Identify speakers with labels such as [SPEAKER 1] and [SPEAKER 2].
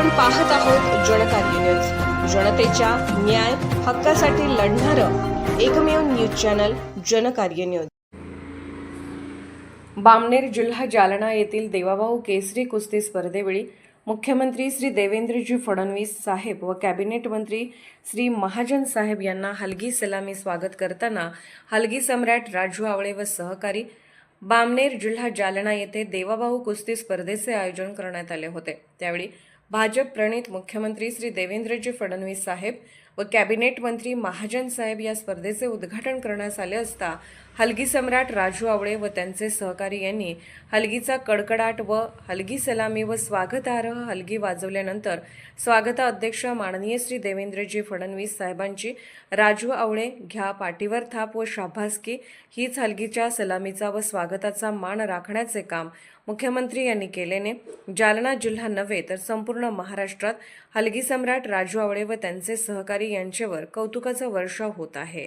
[SPEAKER 1] आपण पाहत आहोत जनकार्य न्यूज जनतेच्या न्याय हक्कासाठी लढणारं एकमेव न्यूज चॅनल जनकार्य न्यूज बामनेर जिल्हा जालना येथील देवाभाऊ केसरी कुस्ती स्पर्धेवेळी मुख्यमंत्री श्री देवेंद्रजी फडणवीस साहेब व कॅबिनेट मंत्री श्री महाजन साहेब यांना हलगी सलामी स्वागत करताना हलगी सम्राट राजू आवळे व सहकारी बामनेर जिल्हा जालना येथे देवाभाऊ कुस्ती स्पर्धेचे आयोजन करण्यात आले होते. त्यावेळी भाजप प्रणित मुख्यमंत्री श्री देवेंद्रजी फडणवीस साहेब व कॅबिनेट मंत्री महाजन साहेब या स्पर्धेचे उद्घाटन करण्यास आले असता हलगी सम्राट राजू आवळे व त्यांचे सहकारी यांनी हलगीचा कडकडाट व हलगी सलामी व स्वागतार्ह हलगी वाजवल्यानंतर स्वागता अध्यक्ष माननीय श्री देवेंद्रजी फडणवीस साहेबांची राजू आवळे घ्या पाठीवर थाप व शाबासकी हीच हलगीच्या सलामीचा व स्वागताचा मान राखण्याचे काम मुख्यमंत्री यांनी केल्याने जालना जिल्हा नव्हे तर संपूर्ण महाराष्ट्रात हलगी सम्राट राजू आवळे व त्यांचे सहकारी यांच्यावर कौतुकाचा वर्षाव होत आहे.